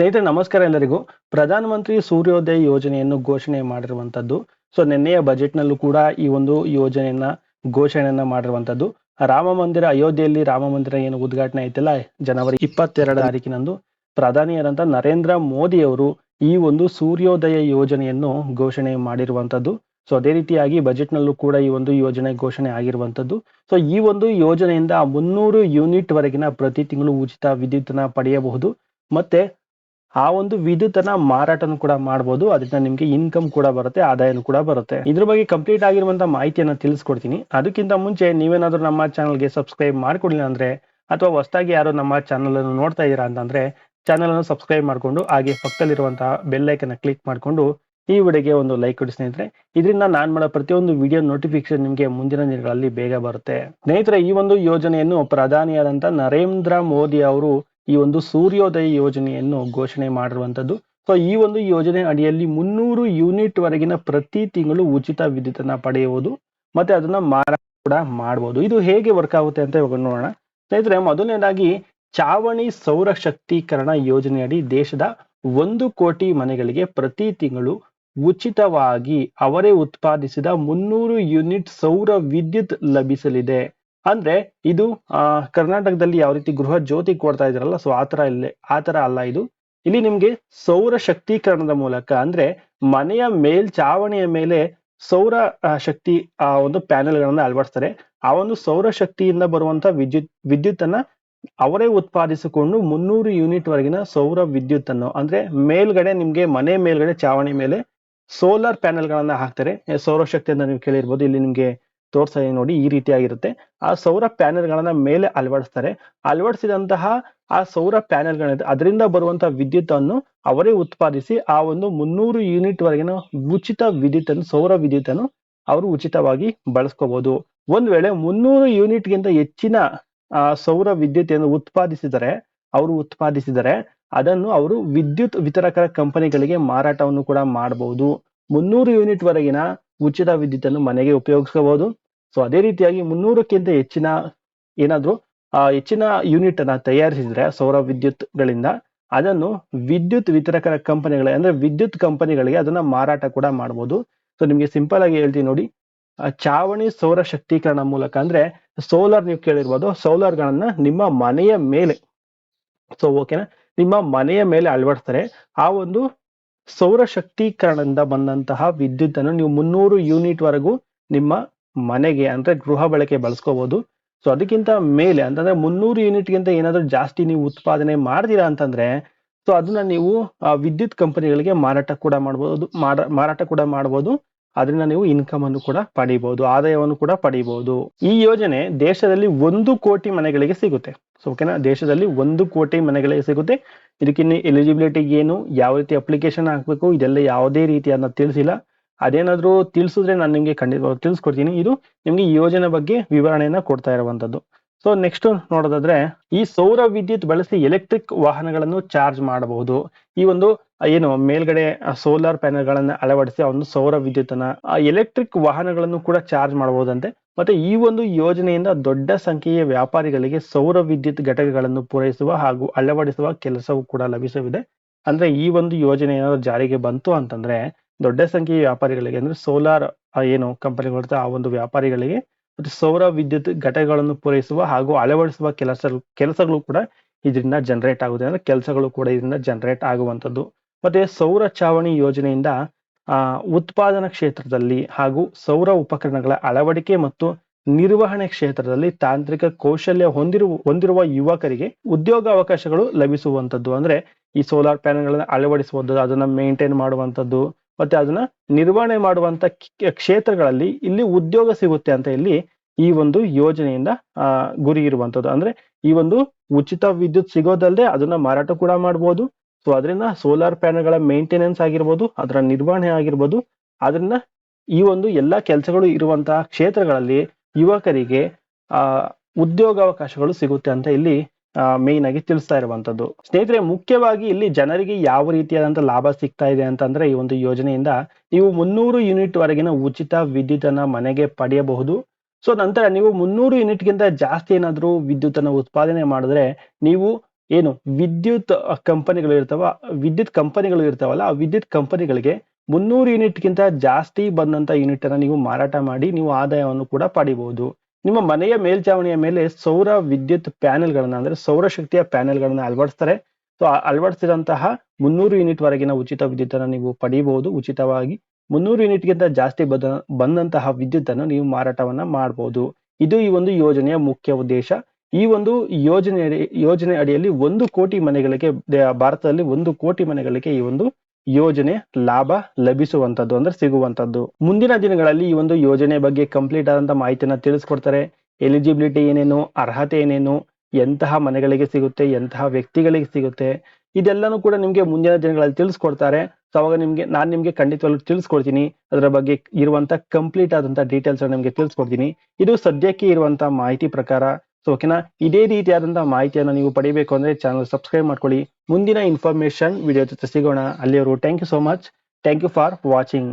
ಸ್ನೇಹಿತರೆ, ನಮಸ್ಕಾರ ಎಲ್ಲರಿಗೂ. ಪ್ರಧಾನಮಂತ್ರಿ ಸೂರ್ಯೋದಯ ಯೋಜನೆಯನ್ನು ಘೋಷಣೆ ಮಾಡಿರುವಂತದ್ದು, ಸೊ ನಿನ್ನೆಯ ಬಜೆಟ್ನಲ್ಲೂ ಕೂಡ ಈ ಒಂದು ಯೋಜನೆಯನ್ನ ಘೋಷಣೆಯನ್ನ ಮಾಡಿರುವಂತದ್ದು. ರಾಮ ಮಂದಿರ, ಅಯೋಧ್ಯೆಯಲ್ಲಿ ರಾಮ ಮಂದಿರ ಏನು ಉದ್ಘಾಟನೆ ಆಯ್ತಲ್ಲ, ಜನವರಿ ಇಪ್ಪತ್ತೆರಡು ತಾರೀಕಿನಂದು ಪ್ರಧಾನಿಯಾದಂತ ನರೇಂದ್ರ ಮೋದಿ ಅವರು ಈ ಒಂದು ಸೂರ್ಯೋದಯ ಯೋಜನೆಯನ್ನು ಘೋಷಣೆ ಮಾಡಿರುವಂತದ್ದು. ಸೊ ಅದೇ ರೀತಿಯಾಗಿ ಬಜೆಟ್ ನಲ್ಲೂ ಕೂಡ ಈ ಒಂದು ಯೋಜನೆ ಘೋಷಣೆ ಆಗಿರುವಂತದ್ದು. ಸೊ ಈ ಒಂದು ಯೋಜನೆಯಿಂದ ಮುನ್ನೂರು ಯೂನಿಟ್ ವರೆಗಿನ ಪ್ರತಿ ತಿಂಗಳು ಉಚಿತ ವಿದ್ಯುತ್ನ ಪಡೆಯಬಹುದು. ಮತ್ತೆ ಆ ಒಂದು ವಿದ್ಯುತ್ತನ್ನ ಮಾರಾಟನು ಕೂಡ ಮಾಡಬಹುದು ಅದರಿಂದ ನಿಮ್ಗೆ ಇನ್ಕಮ್ ಕೂಡ ಬರುತ್ತೆ, ಆದಾಯನೂ ಕೂಡ ಬರುತ್ತೆ. ಇದ್ರ ಬಗ್ಗೆ ಕಂಪ್ಲೀಟ್ ಆಗಿರುವಂತ ಮಾಹಿತಿಯನ್ನ ತಿಳಿಸ್ಕೊಡ್ತೀನಿ. ಅದಕ್ಕಿಂತ ಮುಂಚೆ ನೀವೇನಾದ್ರೂ ನಮ್ಮ ಚಾನಲ್ಗೆ ಸಬ್ಸ್ಕ್ರೈಬ್ ಮಾಡ್ಕೊಡ್ಲಿಲ್ಲ ಅಂದ್ರೆ, ಅಥವಾ ಹೊಸದಾಗಿ ಯಾರು ನಮ್ಮ ಚಾನಲ್ ಅನ್ನು ನೋಡ್ತಾ ಇದ್ದೀರಾ ಅಂತಂದ್ರೆ ಚಾನಲ್ ಅನ್ನು ಸಬ್ಸ್ಕ್ರೈಬ್ ಮಾಡ್ಕೊಂಡು ಹಾಗೆ ಪಕ್ಕದಲ್ಲಿರುವಂತಹ ಅನ್ನ ಕ್ಲಿಕ್ ಮಾಡ್ಕೊಂಡು ಈ ವಿಡಿಯೋಗೆ ಒಂದು ಲೈಕ್ ಕೊಡಿ ಸ್ನೇಹಿತರೆ. ಇದರಿಂದ ನಾನು ಮಾಡೋ ಪ್ರತಿಯೊಂದು ವಿಡಿಯೋ ನೋಟಿಫಿಕೇಶನ್ ನಿಮಗೆ ಮುಂದಿನ ದಿನಗಳಲ್ಲಿ ಬೇಗ ಬರುತ್ತೆ. ಸ್ನೇಹಿತರೆ, ಈ ಒಂದು ಯೋಜನೆಯನ್ನು ಪ್ರಧಾನಿಯಾದಂತಹ ನರೇಂದ್ರ ಮೋದಿ ಅವರು ಈ ಒಂದು ಸೂರ್ಯೋದಯ ಯೋಜನೆಯನ್ನು ಘೋಷಣೆ ಮಾಡಿರುವಂಥದ್ದು. ಸೊ ಈ ಒಂದು ಯೋಜನೆ ಅಡಿಯಲ್ಲಿ ಮುನ್ನೂರು ಯೂನಿಟ್ ವರೆಗಿನ ಪ್ರತಿ ತಿಂಗಳು ಉಚಿತ ವಿದ್ಯುತ್ತನ್ನು ಪಡೆಯುವುದು ಮತ್ತೆ ಅದನ್ನ ಮಾರಾಟ ಕೂಡ ಮಾಡಬಹುದು ಇದು ಹೇಗೆ ವರ್ಕ್ ಆಗುತ್ತೆ ಅಂತ ಇವಾಗ ನೋಡೋಣ. ಸ್ನೇಹಿತರೆ, ಮೊದಲನೇದಾಗಿ ಚಾವಣಿ ಸೌರ ಶಕ್ತೀಕರಣ ಯೋಜನೆಯಡಿ ದೇಶದ ಒಂದು ಕೋಟಿ ಮನೆಗಳಿಗೆ ಪ್ರತಿ ತಿಂಗಳು ಉಚಿತವಾಗಿ ಅವರೇ ಉತ್ಪಾದಿಸಿದ ಮುನ್ನೂರು ಯೂನಿಟ್ ಸೌರ ವಿದ್ಯುತ್ ಲಭಿಸಲಿದೆ. ಅಂದ್ರೆ ಇದು, ಆ, ಕರ್ನಾಟಕದಲ್ಲಿ ಯಾವ ರೀತಿ ಗೃಹ ಜ್ಯೋತಿ ಕೊಡ್ತಾ ಇದ್ರಲ್ಲ ಸೊ ಆತರ ಇಲ್ಲೇ ಆತರ ಅಲ್ಲ ಇದು. ಇಲ್ಲಿ ನಿಮ್ಗೆ ಸೌರ ಶಕ್ತೀಕರಣದ ಮೂಲಕ, ಅಂದ್ರೆ ಮನೆಯ ಮೇಲ್, ಚಾವಣಿಯ ಮೇಲೆ ಸೌರ ಶಕ್ತಿ, ಆ, ಒಂದು ಪ್ಯಾನೆಲ್ ಗಳನ್ನ ಅಳವಡಿಸ್ತಾರೆ. ಆ ಒಂದು ಸೌರ ಶಕ್ತಿಯಿಂದ ಬರುವಂತ ವಿದ್ಯುತ್ ವಿದ್ಯುತ್ ಅನ್ನ ಅವರೇ ಉತ್ಪಾದಿಸಿಕೊಂಡು ಮುನ್ನೂರು ಯೂನಿಟ್ ವರೆಗಿನ ಸೌರ ವಿದ್ಯುತ್ ಅನ್ನು ಅಂದ್ರೆ ಮೇಲ್ಗಡೆ ನಿಮ್ಗೆ ಮನೆ ಮೇಲ್ಗಡೆ, ಚಾವಣಿ ಮೇಲೆ ಸೋಲಾರ್ ಪ್ಯಾನೆಲ್ ಗಳನ್ನ ಹಾಕ್ತಾರೆ ಸೌರ ಸೌರಶಕ್ತಿ ಅಂತ ನೀವು ಕೇಳಿರ್ಬೋದು, ಇಲ್ಲಿ ನಿಮ್ಗೆ ತೋರ್ಸ ನೋಡಿ ಈ ರೀತಿಯಾಗಿರುತ್ತೆ. ಆ ಸೌರ ಪ್ಯಾನೆಲ್ ಗಳನ್ನ ಮೇಲೆ ಅಳವಡಿಸ್ತಾರೆ. ಅಳವಡಿಸಿದಂತಹ ಆ ಸೌರ ಪ್ಯಾನೆಲ್ ಗಳಿದೆ ಅದರಿಂದ ಬರುವಂತಹ ವಿದ್ಯುತ್ ಅನ್ನು ಅವರೇ ಉತ್ಪಾದಿಸಿ ಆ ಒಂದು ಮುನ್ನೂರು ಯೂನಿಟ್ ವರೆಗಿನ ಉಚಿತ ವಿದ್ಯುತ್ ಅನ್ನು ಸೌರ ವಿದ್ಯುತ್ ಅನ್ನು ಅವರು ಉಚಿತವಾಗಿ ಬಳಸ್ಕೋಬಹುದು ಒಂದ್ ವೇಳೆ ಮುನ್ನೂರು ಯೂನಿಟ್ ಗಿಂತ ಹೆಚ್ಚಿನ, ಆ, ಸೌರ ವಿದ್ಯುತ್ ಏನು ಉತ್ಪಾದಿಸಿದರೆ, ಅವರು ಉತ್ಪಾದಿಸಿದರೆ ಅದನ್ನು ಅವರು ವಿದ್ಯುತ್ ವಿತರಕರ ಕಂಪನಿಗಳಿಗೆ ಮಾರಾಟವನ್ನು ಕೂಡ ಮಾಡಬಹುದು ಮುನ್ನೂರು ಯೂನಿಟ್ ವರೆಗಿನ ಉಚಿತ ವಿದ್ಯುತ್ ಅನ್ನು ಮನೆಗೆ ಉಪಯೋಗಿಸಬಹುದು ಸೊ ಅದೇ ರೀತಿಯಾಗಿ ಮುನ್ನೂರಕ್ಕಿಂತ ಹೆಚ್ಚಿನ ಏನಾದ್ರು, ಆ, ಹೆಚ್ಚಿನ ಯೂನಿಟ್ ಅನ್ನ ತಯಾರಿಸಿದ್ರೆ ಸೌರ ವಿದ್ಯುತ್ ಗಳಿಂದ ಅದನ್ನು ವಿದ್ಯುತ್ ವಿತರಕರ ಕಂಪನಿಗಳ, ಅಂದ್ರೆ ವಿದ್ಯುತ್ ಕಂಪನಿಗಳಿಗೆ ಅದನ್ನ ಮಾರಾಟ ಕೂಡ ಮಾಡಬಹುದು ಸೊ ನಿಮ್ಗೆ ಸಿಂಪಲ್ ಆಗಿ ಹೇಳ್ತೀನಿ ನೋಡಿ. ಚಾವಣಿ ಸೌರ ಶಕ್ತೀಕರಣ ಮೂಲಕ ಅಂದ್ರೆ ಸೋಲಾರ್ ನೀವು ಕೇಳಿರ್ಬೋದು ಸೋಲಾರ್ಗಳನ್ನ ನಿಮ್ಮ ಮನೆಯ ಮೇಲೆ ಸೊ ಓಕೆನಾ ನಿಮ್ಮ ಮನೆಯ ಮೇಲೆ ಅಳವಡಿಸ್ತಾರೆ. ಆ ಒಂದು ಸೌರ ಶಕ್ತೀಕರಣದಿಂದ ಬಂದಂತಹ ವಿದ್ಯುತ್ ಅನ್ನು ನೀವು ಮುನ್ನೂರು ಯೂನಿಟ್ ವರೆಗೂ ನಿಮ್ಮ ಮನೆಗೆ ಅಂದ್ರೆ ಗೃಹ ಬಳಕೆ ಬಳಸ್ಕೋಬಹುದು ಸೊ ಅದಕ್ಕಿಂತ ಮೇಲೆ ಅಂತಂದ್ರೆ ಮುನ್ನೂರು ಯೂನಿಟ್ ಗಿಂತ ಏನಾದ್ರೂ ಜಾಸ್ತಿ ನೀವು ಉತ್ಪಾದನೆ ಮಾಡ್ತೀರಾ ಅಂತಂದ್ರೆ ಸೊ ಅದನ್ನ ನೀವು ವಿದ್ಯುತ್ ಕಂಪನಿಗಳಿಗೆ ಮಾರಾಟ ಕೂಡ ಮಾಡಬಹುದು ಮಾರಾಟ ಕೂಡ ಮಾಡಬಹುದು ಅದರಿಂದ ನೀವು ಇನ್ಕಮ್ ಅನ್ನು ಕೂಡ ಪಡಿಬಹುದು ಆದಾಯವನ್ನು ಕೂಡ ಪಡಿಬಹುದು ಈ ಯೋಜನೆ ದೇಶದಲ್ಲಿ ಒಂದು ಕೋಟಿ ಮನೆಗಳಿಗೆ ಸಿಗುತ್ತೆ. ಸೊ ಓಕೆನಾ ದೇಶದಲ್ಲಿ ಒಂದು ಕೋಟಿ ಮನೆಗಳಿಗೆ ಸಿಗುತ್ತೆ. ಇದಕ್ಕಿನ್ನ ಎಲಿಜಿಬಿಲಿಟಿ ಏನು, ಯಾವ ರೀತಿ ಅಪ್ಲಿಕೇಶನ್ ಹಾಕ್ಬೇಕು, ಇದೆಲ್ಲ ಯಾವುದೇ ರೀತಿಯಾದ ತಿಳಿಸಿಲ್ಲ. ಅದೇನಾದ್ರೂ ತಿಳಿಸಿದ್ರೆ ನಾನು ನಿಮ್ಗೆ ಖಂಡಿತ ತಿಳಿಸ್ಕೊಡ್ತೀನಿ. ಇದು ನಿಮ್ಗೆ ಯೋಜನೆ ಬಗ್ಗೆ ವಿವರಣೆಯನ್ನ ಕೊಡ್ತಾ ಇರುವಂತದ್ದು. ಸೊ ನೆಕ್ಸ್ಟ್ ನೋಡೋದಾದ್ರೆ ಈ ಸೌರ ವಿದ್ಯುತ್ ಬಳಸಿ ಎಲೆಕ್ಟ್ರಿಕ್ ವಾಹನಗಳನ್ನು ಚಾರ್ಜ್ ಮಾಡಬಹುದು. ಈ ಒಂದು, ಏನು, ಮೇಲ್ಗಡೆ ಸೋಲಾರ್ ಪ್ಯಾನೆಲ್ ಗಳನ್ನ ಅಳವಡಿಸಿ ಒಂದು ಸೌರ ವಿದ್ಯುತ್ ಅನ್ನ ಎಲೆಕ್ಟ್ರಿಕ್ ವಾಹನಗಳನ್ನು ಕೂಡ ಚಾರ್ಜ್ ಮಾಡಬಹುದಂತೆ. ಮತ್ತೆ ಈ ಒಂದು ಯೋಜನೆಯಿಂದ ದೊಡ್ಡ ಸಂಖ್ಯೆಯ ವ್ಯಾಪಾರಿಗಳಿಗೆ ಸೌರ ವಿದ್ಯುತ್ ಘಟಕಗಳನ್ನು ಪೂರೈಸುವ ಹಾಗೂ ಅಳವಡಿಸುವ ಕೆಲಸವೂ ಕೂಡ ಲಭಿಸಲಿದೆ. ಅಂದ್ರೆ ಈ ಒಂದು ಯೋಜನೆ ಏನಾದ್ರು ಜಾರಿಗೆ ಬಂತು ಅಂತಂದ್ರೆ ದೊಡ್ಡ ಸಂಖ್ಯೆಯ ವ್ಯಾಪಾರಿಗಳಿಗೆ ಅಂದ್ರೆ ಸೋಲಾರ್ ಏನು ಕಂಪನಿಗಳು ಆ ಒಂದು ವ್ಯಾಪಾರಿಗಳಿಗೆ ಮತ್ತೆ ಸೌರ ವಿದ್ಯುತ್ ಘಟಕಗಳನ್ನು ಪೂರೈಸುವ ಹಾಗೂ ಅಳವಡಿಸುವ ಕೆಲಸ ಕೆಲಸಗಳು ಕೂಡ ಇದರಿಂದ ಜನರೇಟ್ ಆಗುತ್ತೆ. ಅಂದ್ರೆ ಕೆಲಸಗಳು ಕೂಡ ಇದರಿಂದ ಜನರೇಟ್ ಆಗುವಂತದ್ದು ಮತ್ತೆ ಸೌರ ಚಾವಣಿ ಯೋಜನೆಯಿಂದ, ಆ, ಉತ್ಪಾದನಾ ಕ್ಷೇತ್ರದಲ್ಲಿ ಹಾಗೂ ಸೌರ ಉಪಕರಣಗಳ ಅಳವಡಿಕೆ ಮತ್ತು ನಿರ್ವಹಣೆ ಕ್ಷೇತ್ರದಲ್ಲಿ ತಾಂತ್ರಿಕ ಕೌಶಲ್ಯ ಹೊಂದಿರುವ ಹೊಂದಿರುವ ಯುವಕರಿಗೆ ಉದ್ಯೋಗ ಅವಕಾಶಗಳು ಲಭಿಸುವಂತದ್ದು ಅಂದ್ರೆ ಈ ಸೋಲಾರ್ ಪ್ಯಾನೆಲ್ಗಳನ್ನ ಅಳವಡಿಸುವಂಥದ್ದು, ಅದನ್ನ ಮೇಂಟೈನ್ ಮಾಡುವಂತದ್ದು ಮತ್ತೆ ಅದನ್ನ ನಿರ್ವಹಣೆ ಮಾಡುವಂತ ಕ್ಷೇತ್ರಗಳಲ್ಲಿ ಇಲ್ಲಿ ಉದ್ಯೋಗ ಸಿಗುತ್ತೆ ಅಂತ ಇಲ್ಲಿ ಈ ಒಂದು ಯೋಜನೆಯಿಂದ ಗುರಿ ಇರುವಂತದ್ದು. ಅಂದ್ರೆ ಈ ಒಂದು ಉಚಿತ ವಿದ್ಯುತ್ ಸಿಗೋದಲ್ಲದೆ ಅದನ್ನ ಮಾರಾಟ ಕೂಡ ಮಾಡಬಹುದು ಸೊ ಅದರಿಂದ ಸೋಲಾರ್ ಪ್ಯಾನೆಲ್ಗಳ ಮೇಂಟೆನೆನ್ಸ್ ಆಗಿರ್ಬೋದು, ಅದರ ನಿರ್ವಹಣೆ ಆಗಿರ್ಬೋದು. ಅದರಿಂದ ಈ ಒಂದು ಎಲ್ಲಾ ಕೆಲಸಗಳು ಇರುವಂತಹ ಕ್ಷೇತ್ರಗಳಲ್ಲಿ ಯುವಕರಿಗೆ, ಆ, ಉದ್ಯೋಗಾವಕಾಶಗಳು ಸಿಗುತ್ತೆ ಅಂತ ಇಲ್ಲಿ ಮೇನ್ ಆಗಿ ತಿಳಿಸ್ತಾ ಇರುವಂತದ್ದು ಸ್ನೇಹಿತರೆ, ಮುಖ್ಯವಾಗಿ ಇಲ್ಲಿ ಜನರಿಗೆ ಯಾವ ರೀತಿಯಾದಂತ ಲಾಭ ಸಿಗ್ತಾ ಇದೆ ಅಂತಂದ್ರೆ ಈ ಒಂದು ಯೋಜನೆಯಿಂದ ನೀವು ಮುನ್ನೂರು ಯೂನಿಟ್ ವರೆಗಿನ ಉಚಿತ ವಿದ್ಯುತ್ ಅನ್ನ ಮನೆಗೆ ಪಡೆಯಬಹುದು. ಸೊ ನಂತರ ನೀವು ಮುನ್ನೂರು ಯೂನಿಟ್ ಗಿಂತ ಜಾಸ್ತಿ ಏನಾದರೂ ವಿದ್ಯುತ್ ಅನ್ನ ಉತ್ಪಾದನೆ ಮಾಡಿದ್ರೆ ನೀವು ಏನು ವಿದ್ಯುತ್ ಕಂಪನಿಗಳು ಇರ್ತಾವ, ವಿದ್ಯುತ್ ಕಂಪನಿಗಳು ಇರ್ತಾವಲ್ಲ, ಆ ವಿದ್ಯುತ್ ಕಂಪನಿಗಳಿಗೆ ಮುನ್ನೂರು ಯೂನಿಟ್ಗಿಂತ ಜಾಸ್ತಿ ಬಂದಂತ ಯೂನಿಟ್ ಅನ್ನ ನೀವು ಮಾರಾಟ ಮಾಡಿ ನೀವು ಆದಾಯವನ್ನು ಕೂಡ ಪಡಿಬಹುದು. ನಿಮ್ಮ ಮನೆಯ ಮೇಲ್ಛಾವಣಿಯ ಮೇಲೆ ಸೌರ ವಿದ್ಯುತ್ ಪ್ಯಾನೆಲ್ಗಳನ್ನ, ಅಂದ್ರೆ ಸೌರಶಕ್ತಿಯ ಪ್ಯಾನೆಲ್ಗಳನ್ನ ಅಳವಡಿಸ್ತಾರೆ. ಸೊ ಅಳವಡಿಸಿದಂತಹ ಮುನ್ನೂರು ಯೂನಿಟ್ ವರೆಗಿನ ಉಚಿತ ವಿದ್ಯುತ್ ಅನ್ನು ನೀವು ಪಡೆಯಬಹುದು ಉಚಿತವಾಗಿ ಮುನ್ನೂರು ಯೂನಿಟ್ಗಿಂತ ಜಾಸ್ತಿ ಬದ, ಬಂದಂತಹ ವಿದ್ಯುತ್ ಅನ್ನು ನೀವು ಮಾರಾಟವನ್ನ ಮಾಡಬಹುದು ಇದು ಈ ಒಂದು ಯೋಜನೆಯ ಮುಖ್ಯ ಉದ್ದೇಶ. ಈ ಒಂದು ಯೋಜನೆ ಯೋಜನೆ ಅಡಿಯಲ್ಲಿ ಒಂದು ಕೋಟಿ ಮನೆಗಳಿಗೆ ಭಾರತದಲ್ಲಿ ಒಂದು ಕೋಟಿ ಮನೆಗಳಿಗೆ ಈ ಒಂದು ಯೋಜನೆ ಲಾಭ ಲಭಿಸುವಂತದ್ದು ಅಂದ್ರೆ ಸಿಗುವಂತದ್ದು. ಮುಂದಿನ ದಿನಗಳಲ್ಲಿ ಈ ಒಂದು ಯೋಜನೆ ಬಗ್ಗೆ ಕಂಪ್ಲೀಟ್ ಆದಂತ ಮಾಹಿತಿಯನ್ನ ತಿಳಿಸ್ಕೊಡ್ತಾರೆ. ಎಲಿಜಿಬಿಲಿಟಿ ಏನೇನು, ಅರ್ಹತೆ ಏನೇನು, ಎಂತಹ ಮನೆಗಳಿಗೆ ಸಿಗುತ್ತೆ, ಎಂತಹ ವ್ಯಕ್ತಿಗಳಿಗೆ ಸಿಗುತ್ತೆ, ಇದೆಲ್ಲನೂ ಕೂಡ ನಿಮ್ಗೆ ಮುಂದಿನ ದಿನಗಳಲ್ಲಿ ತಿಳಿಸ್ಕೊಡ್ತಾರೆ. ಸೊ ಅವಾಗ ನಿಮ್ಗೆ, ನಾನು ನಿಮ್ಗೆ ಖಂಡಿತವಾಗ್ಲೂ ತಿಳಿಸ್ಕೊಡ್ತೀನಿ. ಅದರ ಬಗ್ಗೆ ಇರುವಂತ ಕಂಪ್ಲೀಟ್ ಆದಂತ ಡೀಟೇಲ್ಸ್ ನಿಮ್ಗೆ ತಿಳಿಸ್ಕೊಡ್ತೀನಿ. ಇದು ಸದ್ಯಕ್ಕೆ ಇರುವಂತ ಮಾಹಿತಿ ಪ್ರಕಾರ ಸೊ ಓಕೆನಾ? ಇದೇ ರೀತಿಯಾದಂತಹ ಮಾಹಿತಿಯನ್ನು ನೀವು ಪಡಿಬೇಕು ಅಂದ್ರೆ ಚಾನಲ್ ಸಬ್ಸ್ಕ್ರೈಬ್ ಮಾಡ್ಕೊಳ್ಳಿ. ಮುಂದಿನ ಇನ್ಫಾರ್ಮೇಶನ್ ವಿಡಿಯೋ ಜೊತೆ ಸಿಗೋಣ. ಅಲ್ಲಿಯವರು thank you so much thank you for watching